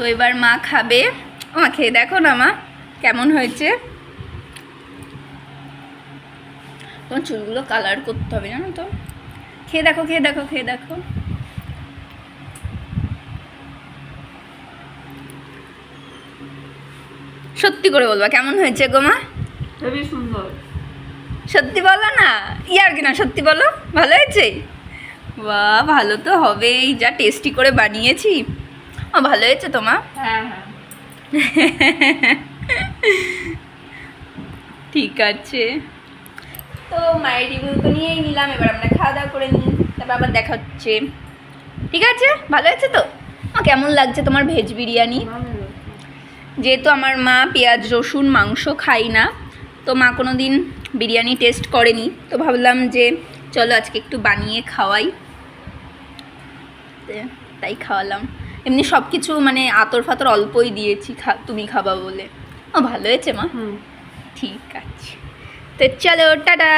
তো এবার মা খাবে। মা খেয়ে দেখো না মা কেমন হয়েছে? তোমার চুলগুলো কালার করতে হবে জানো তো? খেয়ে দেখো খেয়ে দেখো খেয়ে দেখো। সত্যি করে বলবা কেমন হয়েছে গো মা? খুবই সুন্দর। সত্যি বলো না? ইয়ার কি না সত্যি বলো? ভালো হয়েছে? বাহ ভালো তো হবেই। যা টেস্টি করে বানিয়েছি। ও ভালো হয়েছে তোমার হ্যাঁ হ্যাঁ। ঠিক আছে। তো মায়ের রিভিউ তো নিয়েই নিলাম এবার আমরা খাওয়া দাওয়া করে নিই তারপর আবার দেখা হচ্ছে। ঠিক আছে? ভালো হয়েছে তো? কেমন লাগছে তোমার ভেজ বিরিয়ানি? যেহেতু আমার মা পেঁয়াজ রসুন মাংস খাই না তো মা কোনো দিন বিরিয়ানি টেস্ট করেনি তো ভাবলাম যে চলো আজকে একটু বানিয়ে খাওয়াই। তাই খাওয়ালাম। এমনি সব কিছু মানে আতর ফাতর অল্পই দিয়েছি খা তুমি খাবা বলে। ও ভালো হয়েছে মা। হুম। ঠিক আছে। তো চলো টাটা।